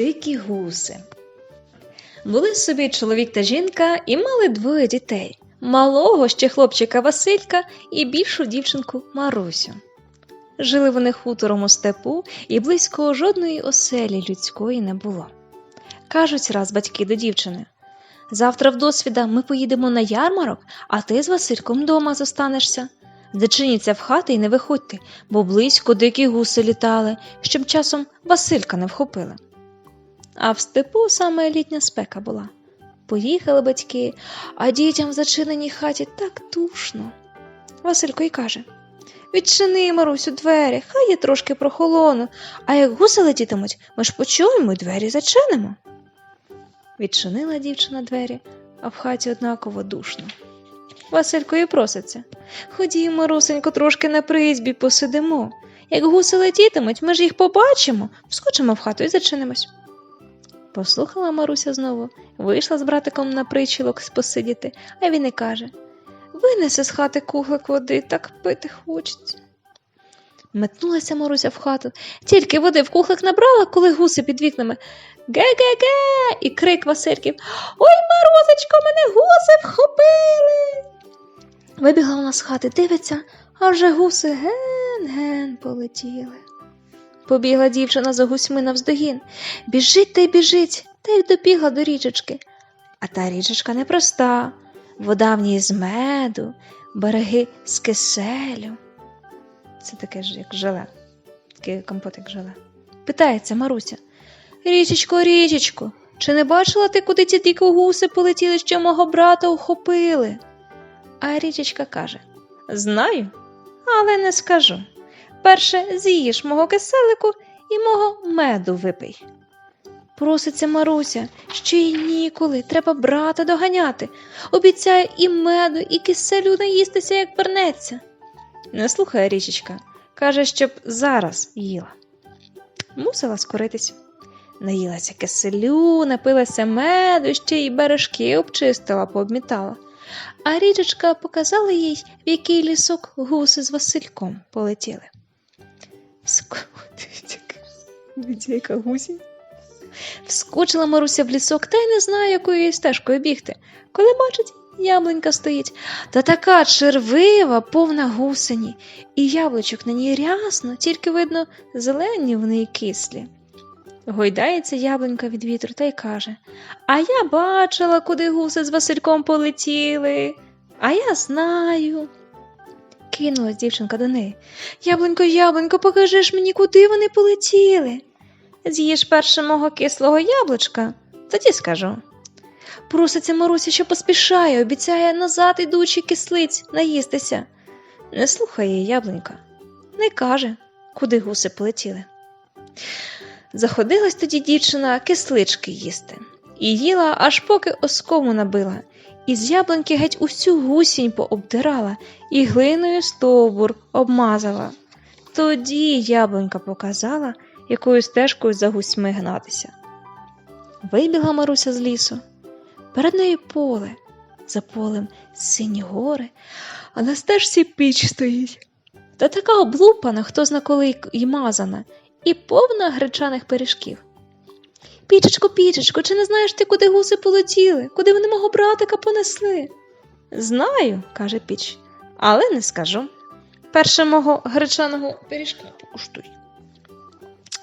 Дикі гуси. Були собі чоловік та жінка і мали двоє дітей малого ще хлопчика Василька і більшу дівчинку Марусю. Жили вони хутором у степу, і близько жодної оселі людської не було. Кажуть раз батьки до дівчини завтра в досвіда ми поїдемо на ярмарок, а ти з Васильком дома зостанешся. Зачиніться в хати і не виходьте, бо близько дикі гуси літали, щоб часом Василька не вхопили. А в степу саме літня спека була. Поїхали батьки, а дітям в зачиненій хаті так душно. Василько й каже Відчини, Марусю, двері, хай я трошки прохолону, а як гуси летітимуть, ми ж почуємо і двері зачинимо. Відчинила дівчина двері, а в хаті однаково душно. Василько і проситься. Ходімо, Марусенько, трошки на призбі посидимо. Як гуси летітимуть, ми ж їх побачимо, вскочимо в хату і зачинимось. Послухала Маруся знову, вийшла з братиком на причілок посидіти, а він і каже Винеси з хати кухлик води, так пити хочеться. Метнулася Маруся в хату, тільки води в кухлик набрала, коли гуси під вікнами. Ге-ге-ге! І крик Васильків Ой, Марусечко, мене гуси вхопили. Вибігла вона з хати, дивиться, а вже гуси ген-ген полетіли. Побігла дівчина за гусьми навздогін. Біжить та й біжить, та й добігла до річечки. А та річечка непроста, вода в ній з меду, береги з киселю. Це таке ж, як желе, такий компот, як желе. Питається Маруся. Річечко, річечко, чи не бачила ти, куди ці дикі гуси полетіли, що мого брата ухопили? А річечка каже Знаю, але не скажу. Перше з'їж мого киселику і мого меду випий. Проситься Маруся, ще й ніколи, треба брата доганяти. Обіцяє і меду, і киселю наїстися, як вернеться. Не слухає річечка, каже, щоб зараз їла. Мусила скоритись. Наїлася киселю, напилася меду, ще й бережки обчистила, пообмітала. А річечка показала їй, в який лісок гуси з Васильком полетіли. Яка гусінь. Вскочила Маруся в лісок та й не знає, якою їй стежкою бігти. Коли бачить, яблунька стоїть, та така червива, повна гусені, і яблучок на ній рясно, тільки видно, зелені вони й кислі. Гойдається яблунька від вітру та й каже А я бачила, куди гуси з Васильком полетіли, а я знаю. Кинулась дівчинка до неї. Яблунько, яблунько, покажи ж мені, куди вони полетіли. З'їж перше мого кислого яблучка, тоді скажу. Проситься Маруся, що поспішає, обіцяє назад ідучи кислиць наїстися. Не слухає яблунька, не каже, куди гуси полетіли. Заходилась тоді дівчина кислички їсти, і їла, аж поки оскому набила, і з яблуньки геть усю гусінь пообдирала і глиною стовбур обмазала. Тоді яблунька показала, якою стежкою за гусьми гнатися. Вибігла Маруся з лісу. Перед нею поле, за полем сині гори, а на стежці піч стоїть. Та така облупана, хто зна коли й мазана, і повна гречаних пиріжків. Пічечко, пічечко, чи не знаєш ти, куди гуси полетіли, куди вони мого братика понесли? Знаю, каже піч, але не скажу. Перше мого гречаного пиріжка покуштуй.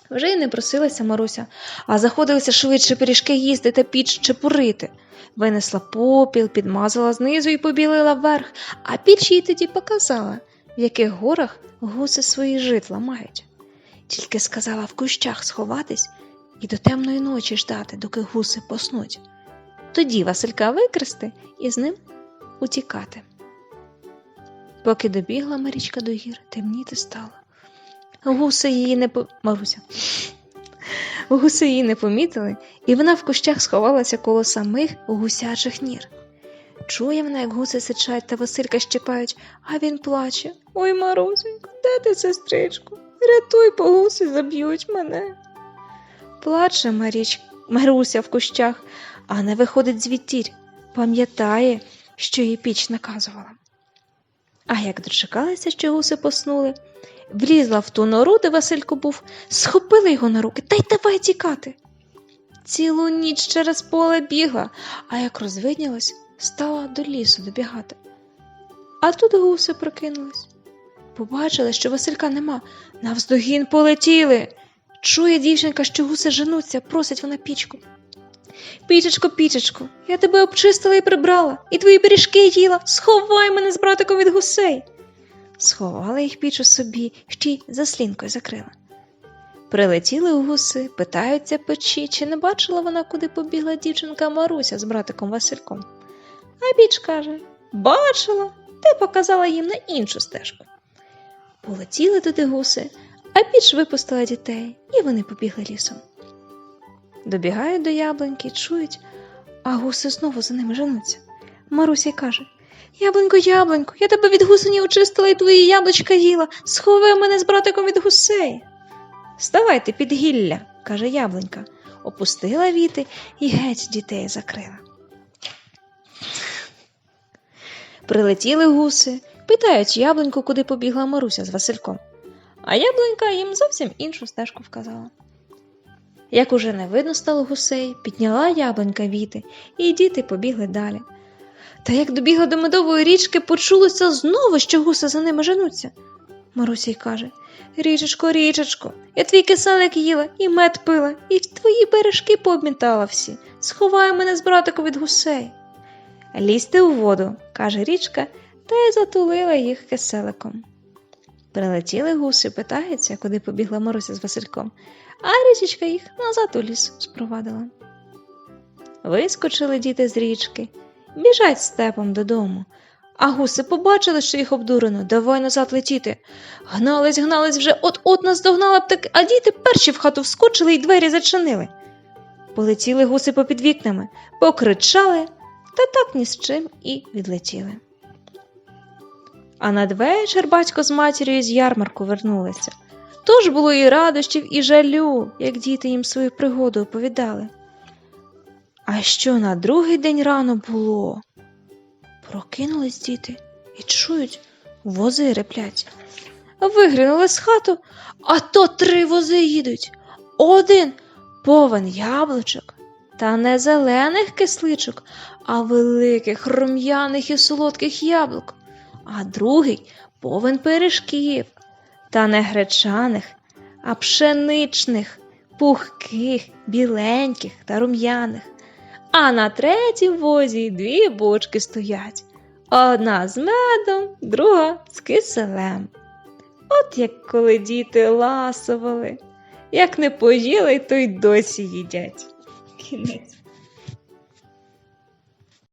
Вже й не просилася Маруся, а заходилися швидше пиріжки їсти та піч чепурити. Винесла попіл, підмазала знизу і побілила вверх, а піч їй тоді показала, в яких горах гуси свої житла мають. Тільки сказала в кущах сховатись і до темної ночі ждати, доки гуси поснуть. Тоді Василька викрести і з ним утікати. Поки добігла Марічка до гір, темніти стало. Гуси її не по... Маруся. Гуси її не помітили, і вона в кущах сховалася коло самих гусячих нір. Чує вона, як гуси сичать та Василька щепають, а він плаче. Ой, Марусенько, де ти, сестричку? Рятуй, бо гуси заб'ють мене. Плаче Маріч... Маруся в кущах, а не виходить звідтіль, пам'ятає, що їй піч наказувала. А як дочекалася, що гуси поснули, влізла в ту нору, де Василько був, схопила його на руки та й давай тікати. Цілу ніч через поле бігла, а як розвиднілась, стала до лісу добігати. А тут гуси прокинулись. Побачили, що Василька нема, навздогін полетіли. Чує дівчинка, що гуси женуться, просить вона пічку. Пічечко, пічечко, я тебе обчистила і прибрала, і твої пиріжки їла. Сховай мене з братиком від гусей. Сховала їх піч у собі, ще й заслінкою закрила. Прилетіли гуси, питаються печі, чи не бачила вона, куди побігла дівчинка Маруся з братиком Васильком. А піч каже: Бачила, ти показала їм на іншу стежку. Полетіли туди гуси, а піч випустила дітей, і вони побігли лісом. Добігають до яблуньки, чують, а гуси знову за ними женуться. Маруся й каже: Яблунько, яблунько, я тебе від гусені очистила і твої яблучка їла. Сховай мене з братиком від гусей. Ставайте під гілля, каже яблунька, опустила віти і геть дітей закрила. Прилетіли гуси, питають яблуньку, куди побігла Маруся з Васильком. А яблунька їм зовсім іншу стежку вказала. Як уже не видно стало гусей, підняла яблунька віти, і діти побігли далі. Та як добігла до медової річки, почулося знову, що гуси за ними женуться. Маруся й каже Річечко, річечко, я твій киселик їла, і мед пила, і твої бережки пообмітала всі. Сховай мене з братиком від гусей. Лізьте у воду, каже річка, та й затулила їх киселиком. Прилетіли гуси, питаються, куди побігла Маруся з Васильком, а річечка їх назад у ліс спровадила. Вискочили діти з річки, біжать степом додому. А гуси побачили, що їх обдурено, давай назад летіти. Гнались, гнались вже от-от нас догнала б так, а діти перші в хату вскочили і двері зачинили. Полетіли гуси попід вікнами, покричали, та так ні з чим і відлетіли. А надвечір батько з матір'ю з ярмарку вернулися. Тож було і радощів, і жалю, як діти їм свою пригоду оповідали. А що на другий день рано було? Прокинулись діти і чують, вози реплять. Виглянули з хату, а то три вози їдуть. Один повен яблучок, та не зелених кисличок, а великих рум'яних і солодких яблук, а другий повен пиріжків, та не гречаних, а пшеничних, пухких, біленьких та рум'яних. А на третій возі дві бочки стоять. Одна з медом, друга з киселем. От як коли діти ласували, як не поїли, то й досі їдять. Кінець.